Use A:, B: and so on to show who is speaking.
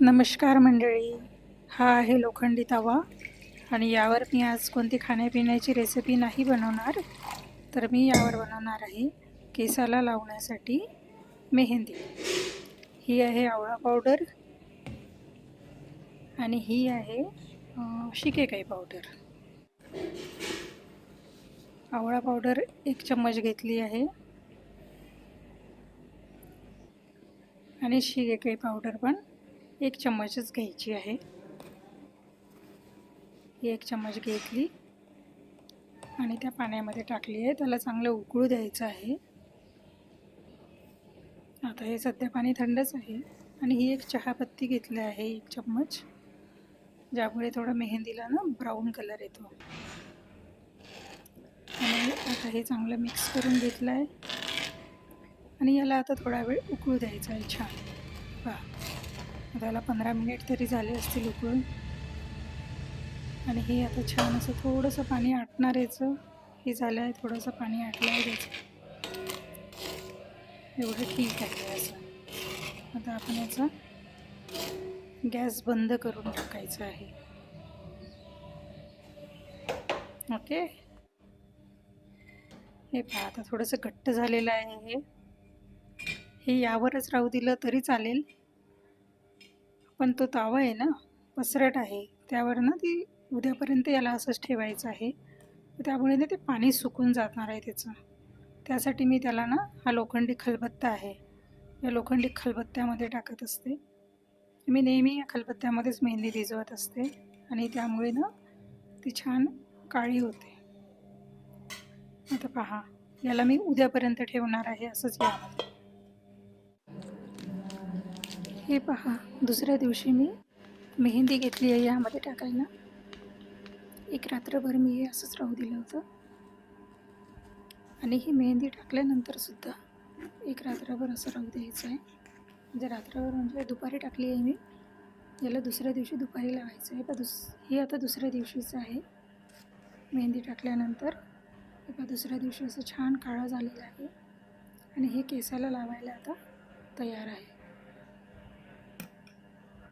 A: नमस्कार मंडळी. हा आहे लोखंडी तवा. आणि यावर मी आज कोणती खाण्यापिण्याची रेसिपी नाही बनवणार तर मी यावर बनवणार आहे केसाला लावण्यासाठी मेहंदी. ही आहे आवळा पावडर आणि ही आहे शिकेकाई पावडर आवळा पावडर एक चम्मच घेतली आहे. आणि शिकेकाई पावडर पण एक चम्मचच घ्यायची आहे. ही एक चम्मच घेतली. आणि त्या पाण्यामध्ये टाकली आहे. त्याला चांगलं उकळू द्यायचं आहे. आता हे सध्या पाणी थंडच आहे. आणि ही एक चहापत्ती घेतली आहे एक चम्मच. ज्यामुळे थोडा मेहंदीला ना ब्राऊन कलर येतो. आणि आता हे चांगलं मिक्स करून घेतलं आहे आणि याला आता थोडा वेळ उकळू द्यायचा आहे छान. वा त्याला पंधरा मिनिट तरी झाले असतील उकळून. आणि हे आता छान असं थोडंसं पाणी आटणार याचं. हे झालं आहे थोडंसं पाणी आटलं आहे त्याचं. एवढं ठीक आहे असं. आता आपण याचा गॅस बंद करून टाकायचा आहे. ओके? हे पहा आता थोडंसं घट्ट झालेलं आहे हे. हे यावरच राहू दिलं तरी चालेल. पण तो तावा आहे ना पसरट आहे. त्यावर ना ती उद्यापर्यंत याला असंच ठेवायचं आहे. त्यामुळे ना ते पाणी सुकून जाणार आहे त्याचं. त्यासाठी मी त्याला ना हा लोखंडी खलबत्ता आहे. या लोखंडी खलबत्त्यामध्ये टाकत असते. मी नेहमी या खलबत्त्यामध्येच मेहंदी भिजवत असते आणि त्यामुळे ना ती छान काळी होते. आता पहा याला मी उद्यापर्यंत ठेवणार आहे असंच यामध्ये हे पहा दुसऱ्या दिवशी मी मेहंदी घेतली आहे यामध्ये टाकायला. एक रात्रभर मी हे असंच राहू दिलं होतं. आणि ही मेहंदी टाकल्यानंतरसुद्धा एक रात्रभर असं राहू द्यायचं आहे. म्हणजे रात्रभर म्हणजे दुपारी टाकली आहे मी. याला दुसऱ्या दिवशी दुपारी लावायचं आहे. पण दुस हे आता दुसऱ्या दिवशीचं आहे. मेहंदी टाकल्यानंतर एका दुसऱ्या दिवशी असं छान काळं झालेलं आहे. आणि हे केसाला लावायला आता तयार आहे.